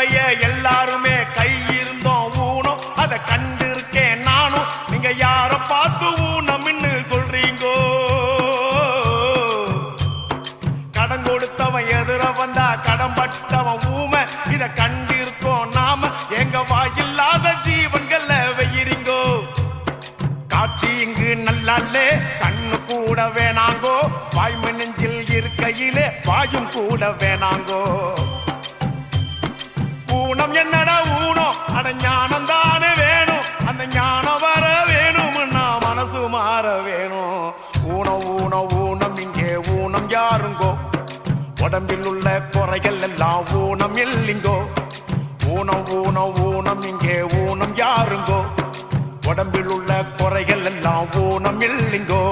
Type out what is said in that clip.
கொடுத்தவைய எல்லாருமே கை இருந்தோம் ஊனம். அதை கண்டிருக்கேன் நானும். நீங்க யார பார்த்து ஊனம்னு சொல்றீங்கோ? கடன் கொடுத்தவன் எதிர வந்தா கடன் பட்டவன் ஊமை. இத கண்டிருக்கோம் நாம. எங்க வாயில்லாத ஜீவன்கள வெயிரிங்கோ காட்சி இங்கு நல்லாலே கண்ணு கூட வேணாங்கோ. வாய்மை நெஞ்சில் இருக்கையிலே. வாயும் கூட வேணாங்கோ? ஊனம் ஞானம் தானே வேணும். அந்த ஞானம் வர வேணும்னா மனசு மாற வேணும். ஊனம் ஊனம் ஊனம் இங்கே ஊனம் யாருங்கோ? உடம்பில் உள்ள குறைகள் எல்லாம் ஊனம் இல்லைங்கோ? ஊனம் ஊனம் ஊனம் இங்கே ஊனம் யாருங்கோ? உடம்பில் உள்ள குறைகள் எல்லாம் ஊனம் இல்லைங்கோ?